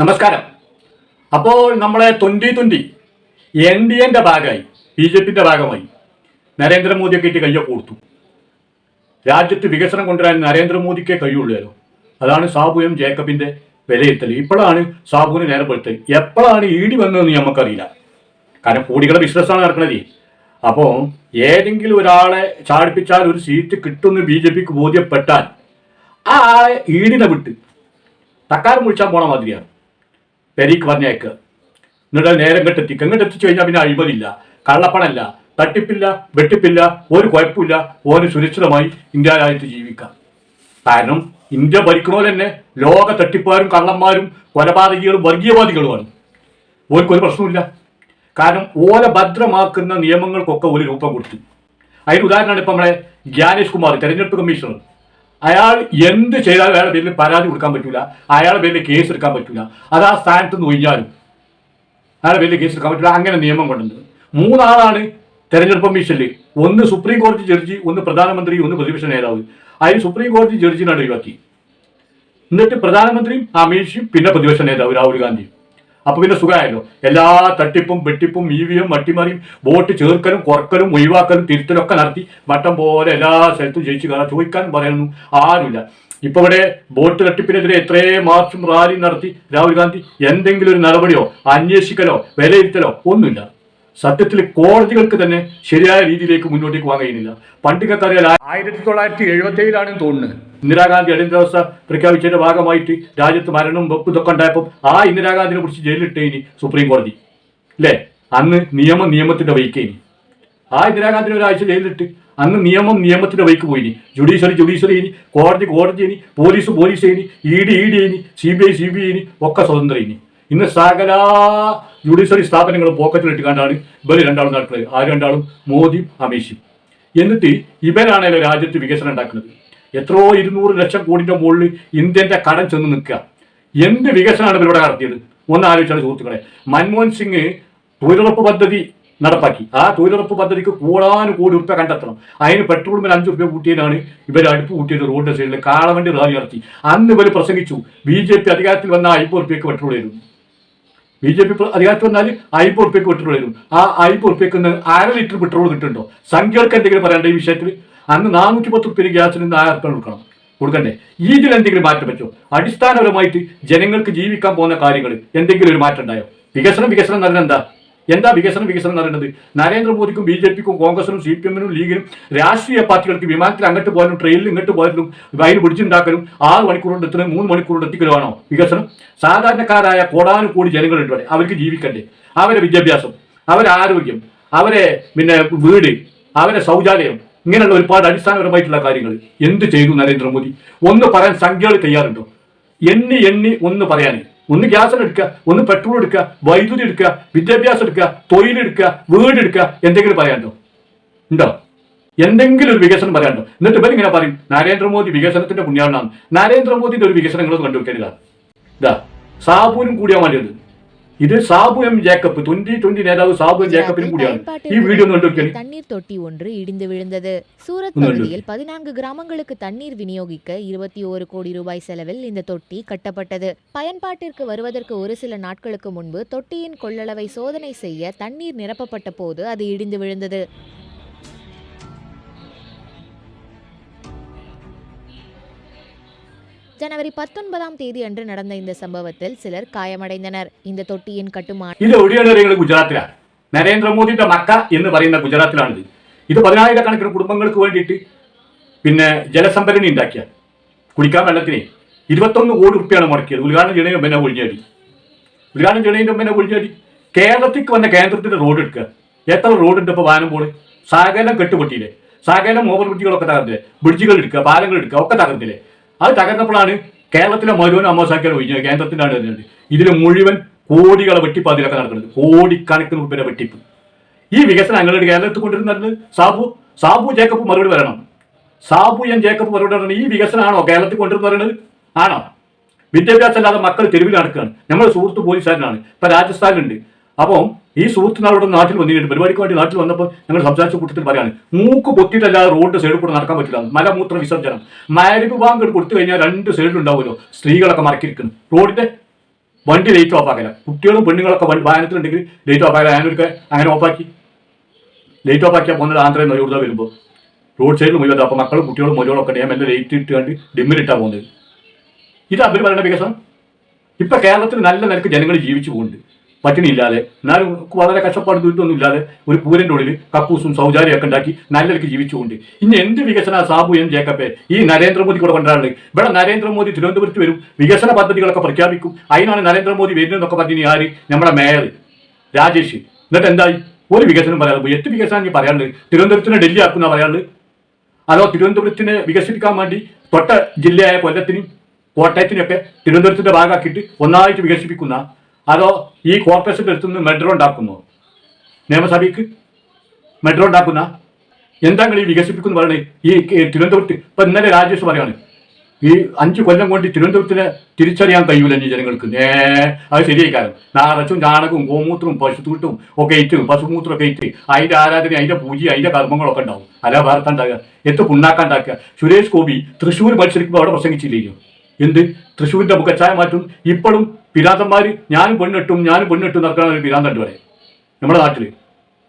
നമസ്കാരം. അപ്പോൾ നമ്മളെ ട്വന്റി ട്വന്റി എൻ ഡി എന്റെ ഭാഗമായി ബി ജെ പിന്റെ ഭാഗമായി നരേന്ദ്രമോദിയൊക്കെ ഇട്ട് കയ്യൊക്കെ കൊടുത്തു. രാജ്യത്ത് വികസനം കൊണ്ടുവരാൻ നരേന്ദ്രമോദിക്കേ കഴിയുള്ളൂ അതാണ് സാബു എം ജേക്കബിന്റെ വിലയിരുത്തൽ. ഇപ്പോഴാണ് സാബുവിന് നേരെ പെടുത്തൽ എപ്പോഴാണ് ഈടി വന്നതെന്ന് നമുക്കറിയില്ല. കാരണം കോടികളുടെ ബിസിനസ്സാണ് നടക്കുന്നത് അപ്പോൾ ഏതെങ്കിലും ഒരാളെ ചാടിപ്പിച്ചാൽ ഒരു സീറ്റ് കിട്ടുമെന്ന് ബി ജെ പിക്ക് ബോധ്യപ്പെട്ടാൽ ആ ഈടിനെ വിട്ട് തക്കാരം മുഴിച്ചാൽ പോണ മാതിരിയാണ്. പെരീക്ക് പറഞ്ഞേക്ക്. എന്നിട്ട് നേരം കെട്ടെത്തി അങ്ങോട്ട് എത്തിച്ചു കഴിഞ്ഞാൽ പിന്നെ അഴിമതില്ല കള്ളപ്പണല്ല തട്ടിപ്പില്ല വെട്ടിപ്പില്ല ഒരു കുഴപ്പമില്ല. ഒരു സുരക്ഷിതമായി ഇന്ത്യ രാജ്യത്ത് ജീവിക്കാം. കാരണം ഇന്ത്യ ഭരിക്കണോ തന്നെ ലോക തട്ടിപ്പുകാരും കള്ളന്മാരും കൊലപാതകികളും വർഗീയവാദികളുമാണ്. ഓർക്കൊരു പ്രശ്നമില്ല കാരണം ഓല ഭദ്രമാക്കുന്ന നിയമങ്ങൾക്കൊക്കെ ഒരു രൂപം കൊടുത്തു. അതിന് ഉദാഹരണമാണ് ഇപ്പം നമ്മളെ ജ്ഞാനേഷ് കുമാർ തെരഞ്ഞെടുപ്പ് കമ്മീഷണർ. അയാൾ എന്ത് ചെയ്താൽ അയാളുടെ പേരിൽ പരാതി കൊടുക്കാൻ പറ്റില്ല അയാളുടെ പേരിൽ കേസ് എടുക്കാൻ പറ്റില്ല അത് ആ സ്ഥാനത്ത് നിന്ന് ഒഴിഞ്ഞാലും അയാളുടെ പേരിൽ കേസ് എടുക്കാൻ പറ്റില്ല അങ്ങനെ നിയമം കൊണ്ടുവന്നത്. മൂന്നാളാണ് തെരഞ്ഞെടുപ്പ് കമ്മീഷനിൽ ഒന്ന് സുപ്രീം കോടതി ജഡ്ജി ഒന്ന് പ്രധാനമന്ത്രി ഒന്ന് പ്രതിപക്ഷ നേതാവ്. അതിന് സുപ്രീം കോടതി ജഡ്ജിനാണ് ഒഴിവാക്കി എന്നിട്ട് പ്രധാനമന്ത്രിയും അമിത്ഷയും പിന്നെ പ്രതിപക്ഷ നേതാവ് രാഹുൽ ഗാന്ധിയും. അപ്പൊ പിന്നെ സുഖമായല്ലോ. എല്ലാ തട്ടിപ്പും വെട്ടിപ്പും ഇ വി എം അട്ടിമറിയും വോട്ട് ചേർക്കലും കുറക്കലും ഒഴിവാക്കലും തിരുത്തലൊക്കെ നടത്തി വട്ടം പോലെ എല്ലാ സ്ഥലത്തും ജയിച്ചു കയറാൻ ചോദിക്കാനും പറയാനൊന്നും ആരുമില്ല. ഇപ്പൊ ഇവിടെ വോട്ട് തട്ടിപ്പിനെതിരെ എത്രയേ മാർച്ചും റാലിയും നടത്തി. രാഹുൽ ഗാന്ധി എന്തെങ്കിലും ഒരു നടപടിയോ അന്വേഷിക്കലോ വിലയിരുത്തലോ ഒന്നുമില്ല. സത്യത്തിൽ കോടതികൾക്ക് തന്നെ ശരിയായ രീതിയിലേക്ക് മുന്നോട്ടേക്ക് പോകാൻ കഴിയുന്നില്ല. പണ്ടികക്കറിയാൽ ആയിരത്തി തൊള്ളായിരത്തി എഴുപത്തി ഏഴിലാണെന്ന് തോന്നുന്നത് ഇന്ദിരാഗാന്ധി അടിയന്തരാവസ്ഥ പ്രഖ്യാപിച്ചതിന്റെ ഭാഗമായിട്ട് രാജ്യത്ത് മരണവും വെപ്പ് ഇതൊക്കെ ഉണ്ടായപ്പോൾ ആ ഇന്ദിരാഗാന്ധിനെ കുറിച്ച് ജയിലിട്ടേനി സുപ്രീം കോടതി. അല്ലേ അന്ന് നിയമം നിയമത്തിന്റെ വൈക്കേനി ആ ഇന്ദിരാഗാന്ധിനെ ഒരാഴ്ച ജയിലിട്ട് അന്ന് നിയമം നിയമത്തിന്റെ വൈക്ക് പോയിനി ജുഡീഷ്യറി ജുഡീഷ്യറി ഇനി. കോടതി കോടതി ഇനി. പോലീസ് പോലീസ് ഇനി. ഇ ഡി ഇ ഡി ഇനി. C B I C B I ഇനി. ഒക്കെ സ്വതന്ത്രം ഇനി. ഇന്ന് സകല ജുഡീഷ്യറി സ്ഥാപനങ്ങൾ പോക്കറ്റിലിട്ട് കണ്ടാണ് ഇവർ രണ്ടാളും നടക്കുന്നത്. ആ രണ്ടാളും? മോദിയും അമിത്ഷയും എന്നിട്ട് ഇവരാണല്ലോ രാജ്യത്ത് വികസനം ഉണ്ടാക്കുന്നത്. എത്രയോ ഇരുന്നൂറ് ലക്ഷം കോടിന്റെ മുകളിൽ ഇന്ത്യന്റെ കടം ചെന്ന് നിൽക്കുക. എന്ത് വികസനമാണ് ഇവരിവിടെ നടത്തിയത്? ഒന്ന് ആലോചിച്ചാണ് സുഹൃത്തുക്കളെ. മൻമോഹൻ സിംഗ് തൊഴിലുറപ്പ് പദ്ധതി നടപ്പാക്കി. ആ തൊഴിലുറപ്പ് പദ്ധതിക്ക് കൂടാനും കോടി ഉറുപ്പ കണ്ടെത്തണം. അതിന് പെട്രോൾ മേൽ അഞ്ച് റുപ്യ കൂട്ടിയതാണ് ഇവർ അടുപ്പ് കൂട്ടിയത് റോഡ് സൈഡിൽ കാളവണ്ടി റാലി നടത്തി. അന്ന് ഇവർ പ്രസംഗിച്ചു. ബി ജെ പി അധികാരത്തിൽ വന്ന അയ്പത് റുപ്യക്ക് പെട്രോൾ തരും ബി ജെ പി അധികാരത്തിൽ വന്നാൽ അയ്പത് പെട്രോൾ വരും. ആ അയ്പത് ഉറപ്പിക്കുന്ന അര ലിറ്റർ പെട്രോൾ കിട്ടുന്നുണ്ടോ? സംഖ്യകൾക്ക് എന്തെങ്കിലും പറയണ്ട ഈ വിഷയത്തിൽ? അന്ന് നാനൂറ്റി പത്ത് റുപ്യ ഗ്യാസിന് ആയിരം റുപ്യ കൊടുക്കണം. കൊടുക്കണ്ടേ? ഇതിൽ എന്തെങ്കിലും മാറ്റം പറ്റുമോ? അടിസ്ഥാനപരമായിട്ട് ജനങ്ങൾക്ക് ജീവിക്കാൻ പോകുന്ന കാര്യങ്ങൾ എന്തെങ്കിലും ഒരു മാറ്റം ഉണ്ടായോ? വികസനം വികസനം എന്ന് എന്താ? എന്താ വികസനം വികസനം എന്ന് പറയുന്നത്? നരേന്ദ്രമോദിക്കും ബി ജെ പിക്കും കോൺഗ്രസിനും സി പി എമ്മിനും ലീഗിനും രാഷ്ട്രീയ പാർട്ടികൾക്ക് വിമാനത്തിൽ അങ്ങോട്ട് പോയാലും ട്രെയിനിൽ ഇങ്ങോട്ട് പോയാലും വയറ് പിടിച്ചുണ്ടാക്കലും ആറ് മണിക്കൂർ കൊണ്ട് എത്തുന്നത് മൂന്ന് മണിക്കൂർ കൊണ്ട് എത്തിക്കലുമാണോ വികസനം? സാധാരണക്കാരായ കോടാനുകോടി ജനങ്ങളുണ്ട് ഇവിടെ. അവർക്ക് ജീവിക്കണ്ടേ? അവരെ വിദ്യാഭ്യാസം അവരെ ആരോഗ്യം അവരെ പിന്നെ വീട് അവരെ ശൗചാലയം ഇങ്ങനെയുള്ള ഒരുപാട് അടിസ്ഥാനപരമായിട്ടുള്ള കാര്യങ്ങൾ. എന്ത് ചെയ്തു നരേന്ദ്രമോദി? ഒന്ന് പറയാൻ സംഖ്യകൾ തയ്യാറുണ്ടോ? എണ്ണി എണ്ണി ഒന്ന് പറയാൻ ഒന്ന് ഗ്യാസ് എടുക്കുക ഒന്ന് പെട്രോൾ എടുക്കുക വൈദ്യുതി എടുക്കുക വിദ്യാഭ്യാസം എടുക്കുക തൊഴിലെടുക്കുക വീട് എടുക്കുക എന്തെങ്കിലും പറയാനുണ്ടോ? ഉണ്ടോ? എന്തെങ്കിലും ഒരു വികസനം പറയാനുണ്ടോ? എന്നിട്ട് ഇവർ ഇങ്ങനെ പറയും നരേന്ദ്രമോദി വികസനത്തിന്റെ പുണ്യാളനാണ്. നരേന്ദ്രമോദിന്റെ ഒരു വികസനങ്ങളൊന്നും കണ്ടുപിടിക്കാനില്ല ഇതാ. സാബൂനും കൂടിയാ വേണ്ടത് ഇത് Sabu M Jacob twenty twenty നേതാവ് സാബു എം ജേക്കബിനും കൂടിയാണ് ഈ വീഡിയോ ഒന്ന് കണ്ടുവെക്കണേ தண்ணீர் தொட்டி ஒன்று இடிந்து விழுந்தது சூரத் ஒன்று. பகுதியில் பதினான்கு கிராமங்களுக்கு தண்ணீர் விநியோகிக்க இருபத்தி ஒரு கோடி ரூபாய் செலவில் இந்த தொட்டி கட்டப்பட்டது பயன்பாட்டிற்கு வருவதற்கு ஒரு சில நாட்களுக்கு முன்பு தொட்டியின் கொள்ளளவை சோதனை செய்ய தண்ணீர் நிரப்பப்பட்ட போது அது இடிந்து விழுந்தது ஜனவரி பத்தொன்பதாம் தேதி அன்று நடந்த இந்த சம்பவத்தில் சிலர் காயமடைந்தனர் இந்த தொட்டியின் கட்டுமான ഇത് എവിടെയാണ് അറിയുന്നത് ഗുജറാത്തിലാണ് നരേന്ദ്രമോദിയുടെ മക്ക എന്ന് പറയുന്ന ഗുജറാത്തിലാണിത് ഇത് പതിനായിരക്കണക്കിന് കുടുംബങ്ങൾക്ക് വേണ്ടിയിട്ട് പിന്നെ ജലസംഭരണി ഉണ്ടാക്കിയ കുടിക്കാൻ വെള്ളത്തിന് ഇരുപത്തൊന്ന് കോടി റുപ്യാണ് മുടക്കിയത് ഉദ്ഘാടനം ചെയ്യണതിന് മുമ്പ് തന്നെ ഒഴിഞ്ഞടി ഉദ്ഘാടനം ചെയ്യണതിന് മുമ്പ് തന്നെ ഒഴിഞ്ഞടി കേരളത്തിലേക്ക് വന്ന കേന്ദ്രത്തിന്റെ റോഡ് എടുക്കുക എത്ര റോഡ് ഉണ്ട് ഇപ്പോൾ വാനം പോണ് സകലം കെട്ടുപൊട്ടിയില്ലേ സകലം ഓവർ ബ്രിഡ്ജുകളൊക്കെ തകർന്നില്ലേ ബ്രിഡ്ജുകൾ എടുക്കുക പാലങ്ങൾ എടുക്കുക ഒക്കെ തകർന്നില്ലേ അത് തകർന്നപ്പോഴാണ് കേരളത്തിലെ മുഴുവൻ അമ്മസാക്കിയാണ് ഒഴിഞ്ഞത് കേന്ദ്രത്തിലാണ് വരുന്നത് ഇതിൽ മുഴുവൻ കോടികളെ വെട്ടിപ്പ് അതിലൊക്കെ നടക്കുന്നത് കോടിക്കണക്കിന് രൂപയുടെ വെട്ടിപ്പ്. ഈ വികസനം ഞങ്ങളുടെ കേരളത്തിൽ കൊണ്ടിരുന്നത് സാബു സാബു ജേക്കബ് മറുപടി വരണം സാബു എൻ ജേക്കബ് മറുപടി വരണം ഈ വികസനമാണോ കേരളത്തിൽ കൊണ്ടിരുന്നത് ആണോ? വിദ്യാഭ്യാസം അല്ലാതെ മക്കൾ തെരുവിൽ നടക്കുകയാണ്. നമ്മുടെ സുഹൃത്ത് പോലീസുകാരനാണ്. ഇപ്പൊ രാജസ്ഥാനിലുണ്ട്. അപ്പം ഈ സുഹൃത്ത് നാളോട് നാട്ടിൽ വന്നിട്ടുണ്ട് പരിപാടിക്ക് വേണ്ടി നാട്ടിൽ വന്നപ്പോൾ ഞങ്ങൾ സംസാരിച്ച കൂട്ടത്തിൽ പറയാണ് മൂക്ക് പൊത്തിയിട്ടല്ലാതെ റോഡ് സൈഡിൽ കൂടെ നടക്കാൻ പറ്റില്ല. മലമൂത്ര വിസർജനം മാരിപ്പ് ബാങ്ക് കൊടുത്തു കഴിഞ്ഞാൽ രണ്ട് സൈഡിലുണ്ടാവുമല്ലോ സ്ത്രീകളൊക്കെ മറക്കിയിരിക്കുന്നു റോഡിന്റെ വണ്ടി ലൈറ്റ് ഓഫ് ആക്കില്ല കുട്ടികളും പെണ്ണുങ്ങളൊക്കെ വാഹനത്തിലുണ്ടെങ്കിൽ ലൈറ്റ് ഓഫ് ആക്കില്ല ഞാനൊരു അങ്ങനെ ഓഫാക്കി ലൈറ്റ് ഓഫ് ആക്കിയാൽ പോകുന്നത് ആന്ധ്രയിൽ നിന്ന് ഇവിടെ വരുമ്പോൾ റോഡ് സൈഡിൽ മുഴുവൻ അപ്പോൾ മക്കളും കുട്ടികളും മുഴുവനൊക്കെ ഞാൻ എല്ലാം ലൈറ്റ് ഇട്ട് കണ്ട് ഡിമ്മിലിട്ടാണ് പോകുന്നത്. ഇത് അവർ പറയുന്ന വികസനം ഇപ്പം കേരളത്തിൽ നല്ല നിലയ്ക്ക് ജനങ്ങൾ ജീവിച്ചു പോകുന്നുണ്ട്. പട്ടിണിയില്ലാതെ എന്നാലും വളരെ കഷ്ടപ്പാട് ദുരിതമൊന്നും ഇല്ലാതെ ഒരു പൂരന്റെ ഉള്ളിൽ കക്കൂസും സൗചാര്യമൊക്കെ ഉണ്ടാക്കി നല്ലൊരു ജീവിച്ചുകൊണ്ട്. ഇനി എന്ത് വികസന സാബു എം ജേക്കബെ? ഈ നരേന്ദ്രമോദി കൂടെ കൊണ്ടുവരാനുള്ളത്. ഇവിടെ നരേന്ദ്രമോദി തിരുവനന്തപുരത്ത് വരും വികസന പദ്ധതികളൊക്കെ പ്രഖ്യാപിക്കും. അതിനാണ് നരേന്ദ്രമോദി വരുന്നതെന്നൊക്കെ പറഞ്ഞു ആര്? നമ്മുടെ മേയർ രാജേഷ്. എന്നിട്ട് എന്തായി? ഒരു വികസനം പറയാനുള്ളത്. എട്ട് വികസനം ഇനി പറയാനുള്ളത്. തിരുവനന്തപുരത്തിനെ ഡൽഹി ആക്കുന്ന പറയാനുള്ളത്. അതോ തിരുവനന്തപുരത്തിനെ വികസിപ്പിക്കാൻ വേണ്ടി തൊട്ട ജില്ലയായ കൊല്ലത്തിനും കോട്ടയത്തിനൊക്കെ തിരുവനന്തപുരത്തിന്റെ ഭാഗമാക്കിയിട്ട് ഒന്നായിട്ട് വികസിപ്പിക്കുന്ന? അതോ ഈ കോർപ്പറേഷൻ അടുത്തുനിന്ന് മെട്രോ ഉണ്ടാക്കുന്നു? നിയമസഭയ്ക്ക് മെട്രോ ഉണ്ടാക്കുന്ന? എന്താണ് ഈ വികസിപ്പിക്കുന്നു പറയുന്നത്? ഈ തിരുവനന്തപുരത്ത് ഇപ്പൊ ഇന്നലെ രാജേഷ് പറയാണ് ഈ അഞ്ച് കൊല്ലം കൊണ്ട് തിരുവനന്തപുരത്തിനെ തിരിച്ചറിയാൻ കഴിയൂല ഈ ജനങ്ങൾക്ക്. നേ അത് ശരിയായി കാര്യം നാറച്ചും ചാണകവും ഗോമൂത്രവും പശുത്തൂട്ടും ഒക്കെ ഇറ്റ് പശുമൂത്രം ഒക്കെ ഇറ്റ് അതിന്റെ ആരാധന അതിന്റെ പൂജ അതിന്റെ കർമ്മങ്ങളൊക്കെ ഉണ്ടാവും. അല്ല ഭാരതം എത്ര എത്ത് പുണ്ണാക്കാണ്ടാക്കുക സുരേഷ് ഗോപി തൃശ്ശൂർ മത്സരിക്കുമ്പോൾ അവിടെ പ്രസംഗിച്ചില്ലയോ എന്ത്? തൃശ്ശൂരിന്റെ മുഖച്ചായ മാറ്റും. ഇപ്പോഴും പിരാന്തന്മാര് ഞാനും പെണ്ണിട്ടും ഞാനും പെണ്ണിട്ടും നടക്കുന്ന ഒരു പിരാന്തണ്ട് വരെ നമ്മുടെ നാട്ടിൽ.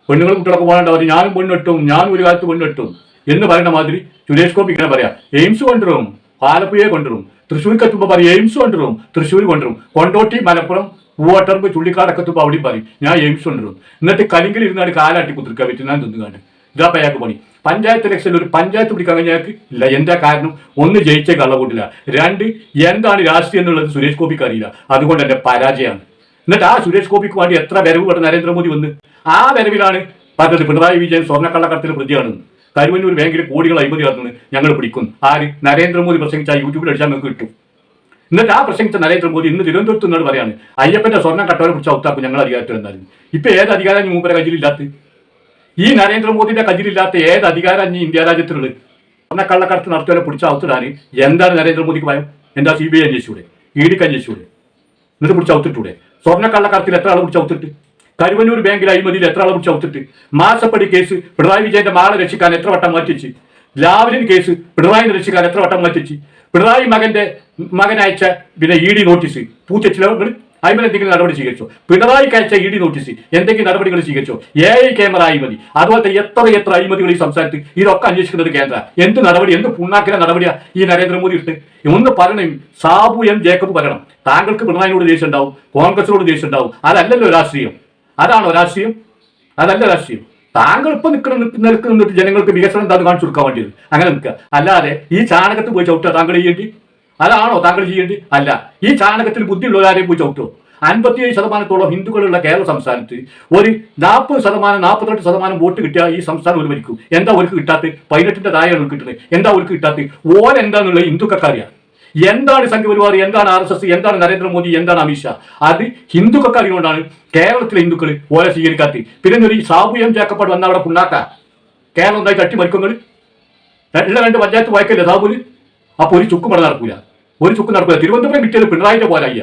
പെണ്ണുങ്ങളും കുട്ടികളൊക്കെ പോകേണ്ടവർ ഞാനും പെണ്ണിട്ടും ഞാനും ഒരു കാലത്ത് പെണ്ണിട്ടും എന്ന് പറയുന്ന മാതിരി സുരേഷ് ഗോപി ഇങ്ങനെ പറയാം. എയിംസ് കൊണ്ടുവരും ആലപ്പുഴയെ കൊണ്ടുവരും തൃശ്ശൂർക്ക് എത്തുമ്പോൾ പറയും എയിംസ് കൊണ്ടുവരും തൃശ്ശൂർ കൊണ്ടുവരും. കൊണ്ടോട്ടി മലപ്പുറം പൂവാട്ടർമ്പ് ചുള്ളിക്കാടൊക്കെ എത്തുമ്പോൾ അവിടെയും പറയും ഞാൻ എയിംസ് കൊണ്ടുവരും. എന്നിട്ട് കലിങ്കിൽ ഇരുന്നാണ് കാലാട്ടി കുത്തിരിക്കാൻ പറ്റുന്ന തിന്നുകാണ്ട്. ഇതാ പയ്യാക്ക് പണി. പഞ്ചായത്ത് ഇലക്ഷനിൽ ഒരു പഞ്ചായത്ത് പിടിക്കാൻ കഴിഞ്ഞാൽ ഇല്ല. എന്താ കാരണം? ഒന്ന് ജയിച്ചേ കള്ളവോട്ടില്ല. രണ്ട് എന്താണ് രാഷ്ട്രീയം എന്നുള്ളത് സുരേഷ് ഗോപിക്ക് അറിയില്ല. അതുകൊണ്ട് എന്റെ പരാജയമാണ്. എന്നിട്ട് ആ സുരേഷ് ഗോപിക്ക് വേണ്ടി എത്ര വരവ് ഇവിടെ നരേന്ദ്രമോദി വന്ന്? ആ വരവിലാണ് പറഞ്ഞത് പിണറായി വിജയൻ സ്വർണക്കള്ളക്കടത്തിൽ പ്രതിയാണെന്ന് കരുവന്നൂർ ബാങ്കിൽ കോടികൾ അഴിമതി നടന്നത് ഞങ്ങൾ പിടിക്കും ആര്? നരേന്ദ്രമോദി പ്രസംഗിച്ച യൂട്യൂബിൽ അടിച്ചാൽ നിങ്ങൾക്ക് കിട്ടും. എന്നിട്ട് ആ പ്രസംഗിച്ച നരേന്ദ്രമോദി ഇന്ന് തിരുവനന്തപുരത്ത് നിന്നോട് പറയാണ് അയ്യപ്പന്റെ സ്വർണം കട്ടവരെ പിടിച്ച ഔത്താക്കും ഞങ്ങൾ അധികാരത്തിൽ എന്നാലും ഇപ്പൊ ഏത് അധികാരം മൂപ്പരെ കയ്യിലില്ലാത്ത? ഈ നരേന്ദ്രമോദിന്റെ കയ്യിലില്ലാത്ത ഏത് അധികാരം ഇനി ഇന്ത്യ രാജ്യത്തിനുള്ളത്? സ്വർണ കള്ളക്കടത്ത് നടത്തുവരെ പിടിച്ച അവത്തിടാൻ എന്താണ് നരേന്ദ്രമോദിക്ക് ഭയം? എന്താ സി ബി ഐ അന്വേഷിച്ചൂടെ? ഇ ഡിക്ക് അന്വേഷിച്ചൂടെ? എന്നിട്ട് പിടിച്ച് അവത്തിട്ടൂടെ സ്വർണ കള്ളക്കടത്തിൽ എത്ര ആൾ പിടിച്ച് അവത്തിട്ട് കരുവന്നൂർ ബാങ്കിൽ അഴിമതിയിൽ എത്ര ആൾ പിടിച്ച് അവത്തിട്ട് മാസപ്പടി കേസ് പിണറായി വിജയന്റെ മാളെ രക്ഷിക്കാൻ എത്ര വട്ടം മാറ്റിച്ച് ലാവലിൻ കേസ് പിണറായിനെ രക്ഷിക്കാൻ എത്ര വട്ടം മാറ്റിച്ച് പിണറായി മകന്റെ മകൻ പിന്നെ ഇ ഡി നോട്ടീസ് പൂച്ചച്ചിലവങ്ങൾ അഴിമതി എന്തെങ്കിലും നടപടി സ്വീകരിച്ചോ. പിണറായിക്ക് അയച്ച ഇ ഡി നോട്ടീസ് എന്തെങ്കിലും നടപടികൾ സ്വീകരിച്ചോ? എ ഐ ക്യാമറ അഴിമതി. അതുപോലത്തെ എത്ര എത്ര അഴിമതികൾ ഈ സംസ്ഥാനത്ത് ഇതൊക്കെ അന്വേഷിക്കുന്ന ഒരു കേന്ദ്ര. എന്ത് നടപടി എന്ത് പുണ്ണാക്കിന നടപടിയാ ഈ നരേന്ദ്രമോദി ഇട്ട്? ഒന്ന് പറയണം സാബു എം ജേക്കബ് പറയണം. താങ്കൾക്ക് പിണറായിനോട് ദേഷ്യം ഉണ്ടാവും കോൺഗ്രസിനോട് ദേഷ്യം ഉണ്ടാവും അതല്ലല്ലോ രാഷ്ട്രീയം. അതാണോ രാഷ്ട്രീയം? അതല്ല രാഷ്ട്രീയം. താങ്കൾ ഇപ്പൊ നിൽക്കുന്ന നിൽക്കുന്നിട്ട് ജനങ്ങൾക്ക് വികസനം എന്താണെന്ന് കാണിച്ചു കൊടുക്കാൻ വേണ്ടിയത്? അങ്ങനെ നിൽക്കുക. അല്ലാതെ ഈ ചാണകത്ത് പോയി ചവിട്ടുക താങ്കൾ ചെയ്യേണ്ടി? അതാണോ താങ്കൾ ചെയ്യേണ്ടത്? അല്ല. ഈ ചാണകത്തിൽ ബുദ്ധിയുള്ളവരാരെയും പോയി ചവിട്ടോ? അൻപത്തിയേഴ് ശതമാനത്തോളം ഹിന്ദുക്കളുള്ള കേരള സംസ്ഥാനത്ത് ഒരു നാൽപ്പത് ശതമാനം നാൽപ്പത്തെട്ട് ശതമാനം വോട്ട് കിട്ടിയാൽ ഈ സംസ്ഥാനം ഒരു മരിക്കും എന്താ അവർക്ക് കിട്ടാത്ത പതിനെട്ടിന്റെ ഒരു കിട്ടുന്നത്. എന്താ അവർക്ക് കിട്ടാത്ത ഓൻ എന്താന്നുള്ള ഹിന്ദുക്കറിയാം എന്താണ് സംഘപരിവാർ എന്താണ് ആർ എസ് എസ്? എന്താണ് നരേന്ദ്രമോദി? എന്താണ് അമിത്ഷാ? അത് ഹിന്ദുക്കാരി കൊണ്ടാണ് കേരളത്തിലെ ഹിന്ദുക്കൾ ഓലെ സ്വീകരിക്കാത്ത പിന്നെ ഒരു സാബു എം ജാക്കപ്പാട് വന്ന അവിടെ പുണ്ണാക്ക. കേരളം ഉണ്ടായി തട്ടി മരിക്കുന്നത് രണ്ട് പഞ്ചായത്ത് വായിക്കല്ലേ സാബുൽ അപ്പൊ ഒരു ചുക്കുമട നടക്കൂല. ഒരു ചുക്ക് നടക്കില്ല തിരുവനന്തപുരം കിട്ടിയത് പിണറായിന്റെ പോരായി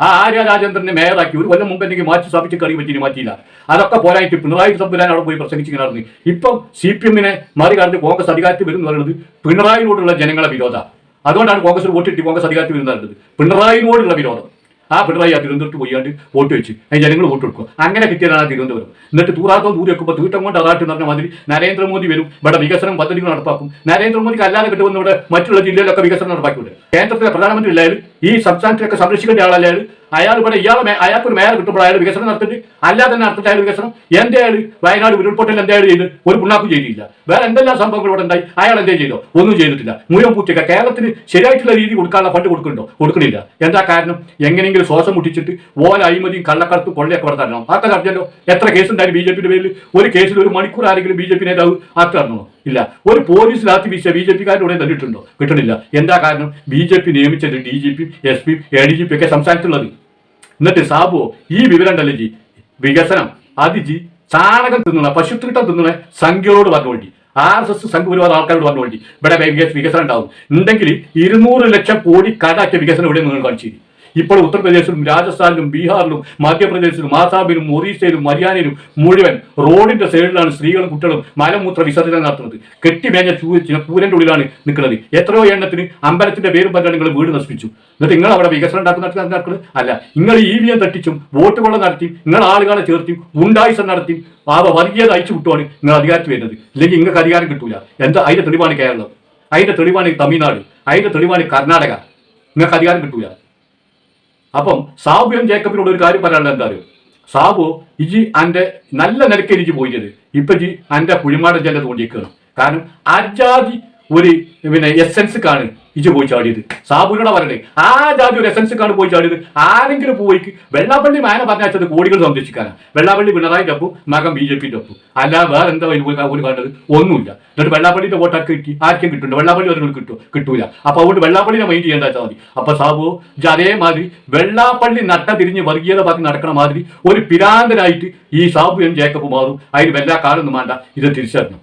ആ ആര്യ രാജേന്ദ്രനെ മേയറാക്കി ഒരു കൊല്ലം മുമ്പ് എന്തെങ്കിലും മാറ്റി സ്ഥാപിച്ച് കറി പറ്റി മാറ്റിയില്ല. അതൊക്കെ പോരായിട്ട് പിണറായി സംവിധാനം അവിടെ പോയി പ്രസംഗിച്ച് നടന്നു. ഇപ്പം സി പി എമ്മിനെ മറികടന്ന് കോൺഗ്രസ് അധികാരത്തിൽ വരും എന്ന് പറയുന്നത് പിണറായിനോടുള്ള ജനങ്ങളെ വിരോധ. അതുകൊണ്ടാണ് കോൺഗ്രസ് വോട്ടിട്ട് കോൺഗ്രസ് അധികാരത്തിൽ വരുന്നത് പിണറായിനോടുള്ള വിരോധം. ആ പിണറായി ആ തിരുവനന്തപുരത്ത് പോയാണ്ട് വോട്ട് വെച്ച്. ജനങ്ങൾ വോട്ട് കൊടുക്കുക. അങ്ങനെ കിട്ടിയതാണ് ആ തിരുവനന്തപുരം. എന്നിട്ട് തൂറാത്തോ ദൂരെ വെക്കുമ്പോൾ തീട്ടം കൊണ്ട് അതാട്ട് പറഞ്ഞ മാതിരി നരേന്ദ്രമോദി വരും. ഇവിടെ വികസനം പദ്ധതികൾ നടപ്പാക്കും. നരേന്ദ്രമോദിക്ക് അല്ലാതെ കിട്ടുമെന്ന് ഇവിടെ മറ്റുള്ള ജില്ലയിലൊക്കെ വികസനം നടപ്പാക്കിയുണ്ട് കേന്ദ്രത്തിലെ പ്രധാനമന്ത്രി ഇല്ലായാലും ഈ സംസ്ഥാനത്തിലൊക്കെ സംരക്ഷിക്കേണ്ട ആളല്ലായാൽ അയാൾ ഇവിടെ ഇയാൾ അയാൾക്ക് ഒരു മേയർ കിട്ടുമ്പോൾ അയാൾ വികസനം നടത്തിട്ട് അല്ലാതെ തന്നെ നടത്തിട്ട് അയാൾ വികസനം. എന്റെ അയാൾ വയനാട് ഉരുൾപൊട്ടൽ എന്റെ അയാൾ ചെയ്ത് ഒരു പുണ്ണാക്കും ചെയ്തില്ല. വേറെ എന്തെല്ലാം സംഭവങ്ങൾ ഇവിടെ ഉണ്ടായി? അയാൾ എന്തേ ചെയ്തോ? ഒന്നും ചെയ്തിട്ടില്ല. മുഴുവൻ പൂച്ചയ്ക്ക കേരളത്തിന് ശരിയായിട്ടുള്ള രീതി കൊടുക്കാനുള്ള ഫണ്ട് കൊടുക്കുന്നുണ്ടോ? കൊടുക്കണില്ല. എന്താ കാരണം? എങ്ങനെയെങ്കിലും ശ്വാസം മുട്ടിച്ചിട്ട് ഓല അഴിമതിയും കള്ളക്കടത്തും കൊള്ളയൊക്കെ ഇവിടെ തരണം. ആക്കാൻ അറിഞ്ഞല്ലോ? എത്ര കേസ് ഉണ്ടായി ബി ജെ പിയുടെ പേരിൽ ഒരു കേസിൽ ഒരു മണിക്കൂർ ആരെങ്കിലും ബി ജെ പി നേതാവ് ആക്കറണോ ഇല്ല. ഒരു പോലീസ് ലാത്തി വീശിയ ബി ജെ പിക്കാരുടെ കൂടെ തന്നിട്ടുണ്ടോ കിട്ടണില്ല. എന്താ കാരണം? ബി ജെ പി നിയമിച്ചത് D G P S P A D G P ഒക്കെ സംസ്ഥാനത്തുള്ളത് എന്നിട്ട് സാബുവോ ഈ വിവരം ഉണ്ടല്ലേ ജി. വികസനം. അത് ജി ചാണകം തിന്നുന്ന പശുത്തിട്ടം തിന്നുന്ന സംഖ്യയോട് പറഞ്ഞുകൊണ്ടി ആർ എസ് എസ് സംഘപരിവാർ ആൾക്കാരോട് പറഞ്ഞുകൊണ്ടി ഇവിടെ വികസ- വികസനം ഉണ്ടാവും. ഉണ്ടെങ്കിൽ ഇരുന്നൂറ് ലക്ഷം കോടി കടാക്കിയ വികസനം ഇവിടെ നിങ്ങൾ കാണിച്ചു ഇപ്പോൾ ഉത്തർപ്രദേശിലും രാജസ്ഥാനിലും ബീഹാറിലും മധ്യപ്രദേശിലും ആസാമിലും ഒറീസയിലും ഹരിയാനയിലും മുഴുവൻ റോഡിന്റെ സൈഡിലാണ് സ്ത്രീകളും കുട്ടികളും മലമൂത്ര വിസർജനം നടത്തുന്നത്. കെട്ടിമേഞ്ഞ പൂരന്റെ ഉള്ളിലാണ് നിൽക്കുന്നത്. എത്രയോ എണ്ണത്തിന് അമ്പലത്തിന്റെ പേരും പറഞ്ഞാൽ നിങ്ങൾ വീട് നശിപ്പിച്ചു. എന്നിട്ട് നിങ്ങൾ അവിടെ വികസനം ഉണ്ടാക്കുന്ന നടക്കുന്നത്? അല്ല നിങ്ങൾ ഇ വി എം തട്ടിച്ചും വോട്ട് കൊള്ള നടത്തി നിങ്ങൾ ആളുകളെ ചേർത്തി ഉണ്ടായിസം നടത്തി ആ വർഗീയത അയച്ചു വിട്ടുമാണ് നിങ്ങൾ അധികാരത്തിൽ വരുന്നത്. ഇല്ലെങ്കിൽ നിങ്ങൾക്ക് അധികാരം കിട്ടൂല. എന്താ അതിന്റെ തെളിവാണ് കേരളം? അതിന്റെ തെളിവാണ് തമിഴ്നാട്. അതിന്റെ തെളിവാണ് കർണാടക. നിങ്ങൾക്ക് അധികാരം കിട്ടൂല. അപ്പം സാബു എം ജേക്കബിനോട് ഒരു കാര്യം പറയാനുള്ളത് എന്താ സാബു ഇജി അന്റെ നല്ല നിലയ്ക്ക് എനിക്ക് പോയിട്ടത് ഇപ്പൊ ജി അന്റെ കുഴിമാടൻ ചെല്ലെ തോണ്ടിയേക്കാണ്. കാരണം അജാതി ഒരു പിന്നെ എസെൻസ് കാണ് ഇജ് പോയി ചാടിയത്. സാബുനോട് പറയണേ ആ ജാതി ഒരു എസെൻസ് കാണ് പോയി ചാടിയത്. ആരെങ്കിലും പോയി വെള്ളാപ്പള്ളി മാന പറഞ്ഞത് കോടികൾ സംരക്ഷിക്കാനാ. വെള്ളാപ്പള്ളി പിണറായിന്റെ ടപ്പു മകൻ ബി ജെ പിന്റെ ടപ്പു അല്ല വേറെ എന്താ ഒരു കണ്ടത്? ഒന്നുമില്ല. എന്നിട്ട് വെള്ളാപ്പള്ളിന്റെ വോട്ടാ കിട്ടി? ആർക്കും കിട്ടുന്നുണ്ട്. വെള്ളാപ്പള്ളി ഒരെണ്ണം കിട്ടും കിട്ടൂല. അപ്പൊ അതുകൊണ്ട് വെള്ളാപ്പള്ളിനെ മൈൻഡ് ചെയ്യേണ്ട മതി. അപ്പൊ സാബു ഇജ്ജ് അതേമാതിരി വെള്ളാപ്പള്ളി നട്ട തിരിഞ്ഞ് വർഗീയത പറഞ്ഞ് നടക്കണ മാതിരി ഒരു പിരാന്തരായിട്ട് ഈ സാബു എം ജേക്കബ് മാറും. അതിന് വെല്ലാ കാലൊന്നും വേണ്ട. ഇത് തിരിച്ചറിഞ്ഞു?